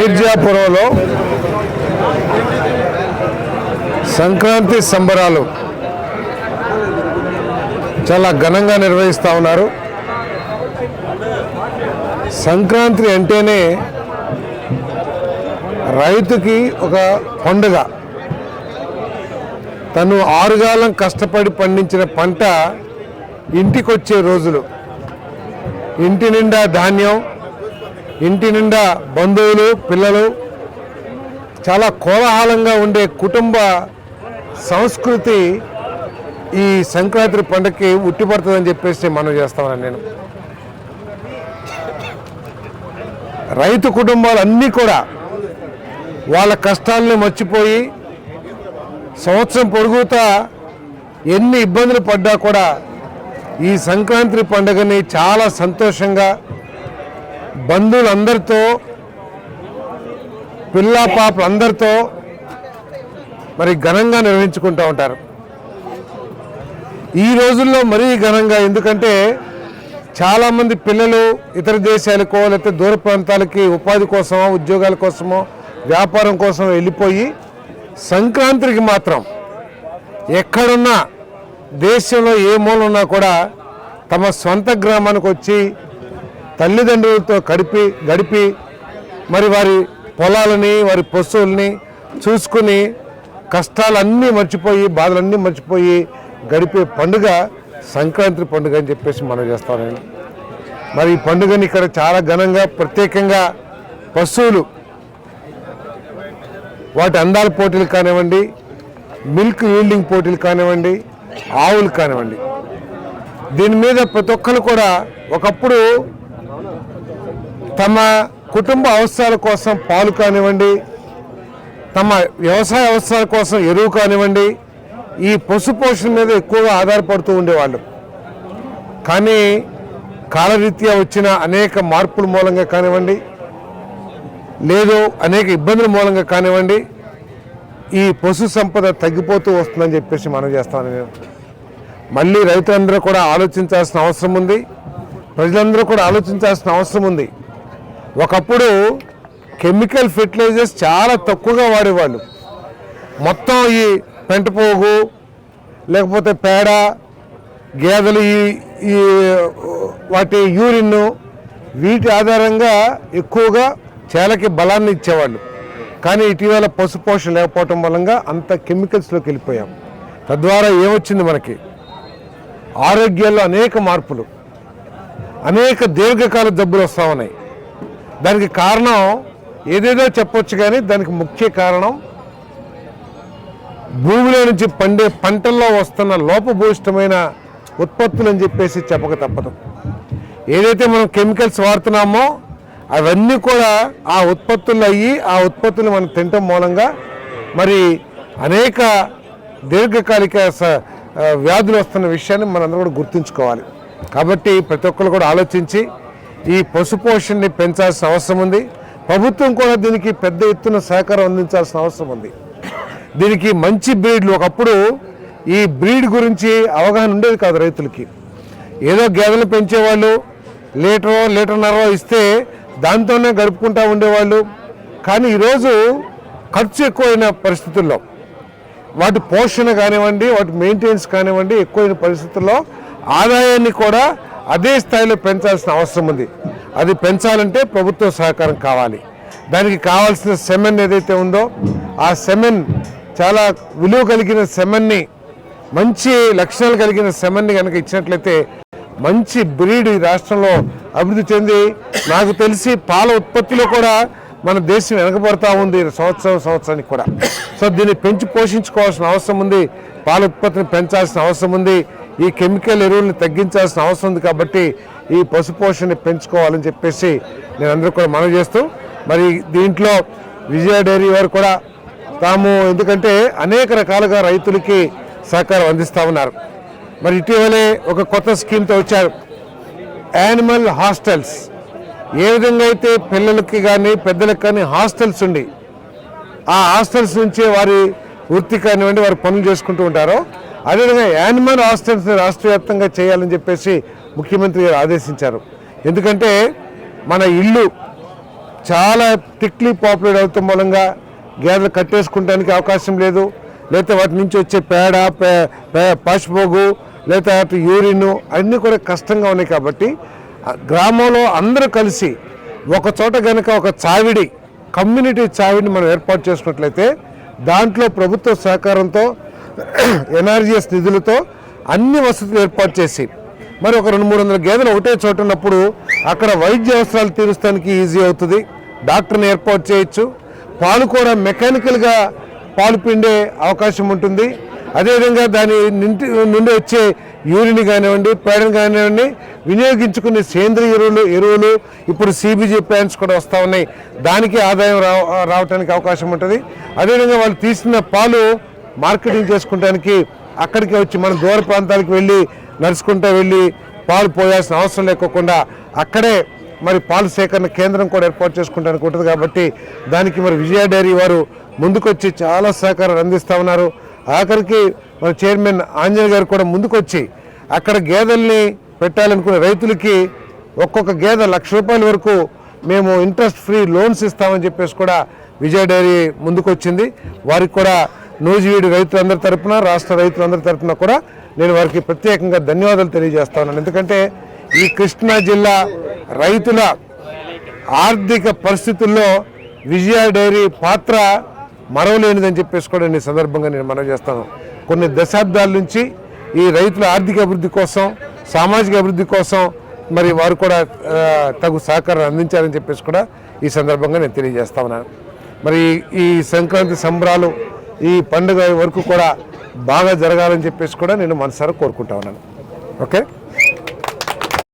మీర్జాపురంలో సంక్రాంతి సంబరాలు చాలా ఘనంగా నిర్వహిస్తూ ఉన్నారు. సంక్రాంతి అంటేనే రైతుకి ఒక పండుగ. తను ఆరుగాలం కష్టపడి పండించిన పంట ఇంటికొచ్చే రోజులు. ఇంటి నిండా ధాన్యం ఇంటి నిండా బంధువులు పిల్లలు చాలా కోలాహలంగా ఉండే కుటుంబ సంస్కృతి ఈ సంక్రాంతి పండుగకి ఉట్టిపడుతుందని చెప్పేసి మనం చేస్తామని నేను. రైతు కుటుంబాలు అన్నీ కూడా వాళ్ళ కష్టాలని మర్చిపోయి సంవత్సరం పొడుగుతా ఎన్ని ఇబ్బందులు పడ్డా కూడా ఈ సంక్రాంతి పండుగని చాలా సంతోషంగా బంధువులందరితో పిల్ల పాపలందరితో మరి ఘనంగా నిర్వహించుకుంటూ ఉంటారు. ఈ రోజుల్లో మరీ ఘనంగా ఎందుకంటే చాలామంది పిల్లలు ఇతర దేశాలకో లేకపోతే దూర ప్రాంతాలకి ఉపాధి కోసమో ఉద్యోగాల కోసమో వ్యాపారం కోసం వెళ్ళిపోయి సంక్రాంతికి మాత్రం ఎక్కడున్నా దేశంలో ఏ మూల ఉన్నా కూడా తమ సొంత గ్రామానికి వచ్చి తల్లిదండ్రులతో గడిపి గడిపి మరి వారి పొలాలని వారి పశువుల్ని చూసుకుని కష్టాలన్నీ మర్చిపోయి బాధలన్నీ మర్చిపోయి గడిపే పండుగ సంక్రాంతి పండుగ అని చెప్పేసి మనం చేస్తాం. నేను మరి ఈ పండుగని ఇక్కడ చాలా ఘనంగా ప్రత్యేకంగా పశువులు వాటి అందాల పోటీలు కానివ్వండి మిల్క్ ఈల్డింగ్ పోటీలు కానివ్వండి ఆవులు కానివ్వండి. దీని మీద ప్రతి ఒక్కరు కూడా ఒకప్పుడు తమ కుటుంబ అవసరాల కోసం పాలు కానివ్వండి తమ వ్యవసాయ అవసరాల కోసం ఎరువు కానివ్వండి ఈ పశుపోషణ మీద ఎక్కువగా ఆధారపడుతూ ఉండేవాళ్ళు. కానీ కాలరీత్యా వచ్చిన అనేక మార్పుల మూలంగా కానివ్వండి లేదు అనేక ఇబ్బందుల మూలంగా కానివ్వండి ఈ పశు సంపద తగ్గిపోతూ వస్తుందని చెప్పేసి మనం చేస్తాను నేను మళ్ళీ రైతులందరూ కూడా ఆలోచించాల్సిన అవసరం ఉంది. ప్రజలందరూ కూడా ఆలోచించాల్సిన అవసరం ఉంది. ఒకప్పుడు కెమికల్ ఫెర్టిలైజర్స్ చాలా తక్కువగా వాడేవాళ్ళు. మొత్తం ఈ పెంటపోగు లేకపోతే పేడ గేదెలు ఈ ఈ వాటి యూరిన్ వీటి ఆధారంగా ఎక్కువగా చేలకి బలాన్ని ఇచ్చేవాళ్ళు. కానీ ఇటీవల పశుపోషణ లేకపోవటం వలన అంత కెమికల్స్లోకి వెళ్ళిపోయాం. తద్వారా ఏమొచ్చింది మనకి? ఆరోగ్యాల్లో అనేక మార్పులు అనేక దీర్ఘకాల జబ్బులు వస్తూ ఉన్నాయి. దానికి కారణం ఏదేదో చెప్పొచ్చు కానీ దానికి ముఖ్య కారణం భూమిలో నుంచి పండే పంటల్లో వస్తున్న లోపభూయిష్టమైన ఉత్పత్తులు అని చెప్పేసి చెప్పక తప్పదు. ఏదైతే మనం కెమికల్స్ వాడుతున్నామో అవన్నీ కూడా ఆ ఉత్పత్తులు అయ్యి ఆ ఉత్పత్తులు మనం తినటం మూలంగా మరి అనేక దీర్ఘకాలిక స- వ్యాధులు వస్తున్న విషయాన్ని మనందరూ కూడా గుర్తుంచుకోవాలి. కాబట్టి ప్రతి ఒక్కరు కూడా ఆలోచించి ఈ పశుపోషణని పెంచాల్సిన అవసరం ఉంది. ప్రభుత్వం కూడా దీనికి పెద్ద ఎత్తున సహకారం అందించాల్సిన అవసరం ఉంది. దీనికి మంచి బ్రీడ్లు ఒకప్పుడు ఈ బ్రీడ్ గురించి అవగాహన ఉండేది కాదు రైతులకి. ఏదో గేదెలు పెంచేవాళ్ళు లీటరో లీటర్న్నర ఇస్తే దాంతోనే గడుపుకుంటూ ఉండేవాళ్ళు. కానీ ఈరోజు ఖర్చు ఎక్కువైన పరిస్థితుల్లో వాటి పోషణ కానివ్వండి వాటి మెయింటెనెన్స్ కానివ్వండి ఎక్కువైన పరిస్థితుల్లో ఆదాయాన్ని కూడా అదే స్థాయిలో పెంచాల్సిన అవసరం ఉంది. అది పెంచాలంటే ప్రభుత్వ సహకారం కావాలి. దానికి కావాల్సిన సెమెన్ ఏదైతే ఉందో ఆ సెమెన్ చాలా విలువ కలిగిన సెమెన్ని మంచి లక్షణాలు కలిగిన సెమెన్ని కనుక ఇచ్చినట్లయితే మంచి బ్రీడ్ ఈ రాష్ట్రంలో అభివృద్ధి చెంది నాకు తెలిసి పాల ఉత్పత్తిలో కూడా మన దేశం వెనకబడతా ఉంది సంవత్సరం సంవత్సరానికి కూడా. సో దీన్ని పెంచి పోషించుకోవాల్సిన అవసరం ఉంది. పాల ఉత్పత్తిని పెంచాల్సిన అవసరం ఉంది. ఈ కెమికల్ ఎరువులను తగ్గించాల్సిన అవసరం ఉంది కాబట్టి ఈ పశుపోషణని పెంచుకోవాలని చెప్పేసి నేను అందరూ కూడా మనవి చేస్తూ మరి దీంట్లో విజయ డైరీ వారు కూడా తాము ఎందుకంటే అనేక రకాలుగా రైతులకి సహకారం అందిస్తూ ఉన్నారు. మరి ఇటీవలే ఒక కొత్త స్కీమ్తో వచ్చారు. యానిమల్ హాస్టల్స్ ఏ విధంగా అయితే పిల్లలకి కానీ పెద్దలకు కానీ హాస్టల్స్ ఉండి ఆ హాస్టల్స్ నుంచే వారి వృత్తి కానివ్వండి వారు పనులు చేసుకుంటూ ఉంటారో అదేవిధంగా యానిమల్ హాస్టల్స్ రాష్ట్ర వ్యాప్తంగా చేయాలని చెప్పేసి ముఖ్యమంత్రి గారు ఆదేశించారు. ఎందుకంటే మన ఇల్లు చాలా టిక్లీ పాపులేట్ అవుతాం మూలంగా గేదెలు కట్టేసుకోవడానికి అవకాశం లేదు. లేకపోతే వాటి నుంచి వచ్చే పేడ పశుపోగు లేకపోతే అటు యూరిన్ అన్నీ కూడా కష్టంగా ఉన్నాయి కాబట్టి గ్రామంలో అందరూ కలిసి ఒక చోట కనుక ఒక చావిడి కమ్యూనిటీ చావిడిని మనం ఏర్పాటు చేసుకున్నట్లయితే దాంట్లో ప్రభుత్వ సహకారంతో ఎన్ఆర్జీఎస్ నిధులతో అన్ని వసతులు ఏర్పాటు చేసి మరి ఒక రెండు మూడు వందల గేదెలు ఒకటే చోట ఉన్నప్పుడు అక్కడ వైద్య అవసరాలు తీరుస్తానికి ఈజీ అవుతుంది. డాక్టర్ని ఏర్పాటు చేయొచ్చు. పాలు కూడా మెకానికల్గా పాలు పిండే అవకాశం ఉంటుంది. అదేవిధంగా దాని నింటి నుండి వచ్చే యూరిన్ కానివ్వండి పేడను కానివ్వండి వినియోగించుకునే సేంద్రియ ఎరువులు ఎరువులు ఇప్పుడు సిబిజీ ప్లాంట్స్ కూడా వస్తూ ఉన్నాయి. దానికి ఆదాయం రావ రావడానికి అవకాశం ఉంటుంది. అదేవిధంగా వాళ్ళు తీసిన పాలు మార్కెటింగ్ చేసుకోవడానికి అక్కడికి వచ్చి మనం దూర ప్రాంతాలకు వెళ్ళి నడుచుకుంటూ వెళ్ళి పాలు పోయాల్సిన అవసరం లేకోకుండా అక్కడే మరి పాలు సేకరణ కేంద్రం కూడా ఏర్పాటు చేసుకుంటానికి ఉంటుంది కాబట్టి దానికి మరి విజయ డైరీ వారు ముందుకొచ్చి చాలా సహకారాలు అందిస్తూ ఉన్నారు. ఆఖరికి మన చైర్మన్ ఆంజనేయ గారు కూడా ముందుకొచ్చి అక్కడ గేదెల్ని పెట్టాలనుకునే రైతులకి ఒక్కొక్క గేదె లక్ష రూపాయల వరకు మేము ఇంట్రెస్ట్ ఫ్రీ లోన్స్ ఇస్తామని చెప్పేసి కూడా విజయ డైరీ ముందుకొచ్చింది. వారికి కూడా నూజివీడు రైతులందరి తరఫున రాష్ట్ర రైతులందరి తరఫున కూడా నేను వారికి ప్రత్యేకంగా ధన్యవాదాలు తెలియజేస్తా ఉన్నాను ఎందుకంటే ఈ కృష్ణా జిల్లా రైతుల ఆర్థిక పరిస్థితుల్లో విజయ డైరీ పాత్ర మరవలేనిదని చెప్పేసి కూడా నేను ఈ సందర్భంగా నేను మనవి చేస్తాను. కొన్ని దశాబ్దాల నుంచి ఈ రైతుల ఆర్థిక అభివృద్ధి కోసం సామాజిక అభివృద్ధి కోసం మరి వారు కూడా తగు సహకారం అందించారని చెప్పేసి కూడా ఈ సందర్భంగా నేను తెలియజేస్తా ఉన్నాను. మరి ఈ సంక్రాంతి సంబరాలు ఈ పండుగ వరకు కూడా బాగా జరగాలని చెప్పేసి కూడా నేను మనసారా కోరుకుంటా ఉన్నాను. ఓకే?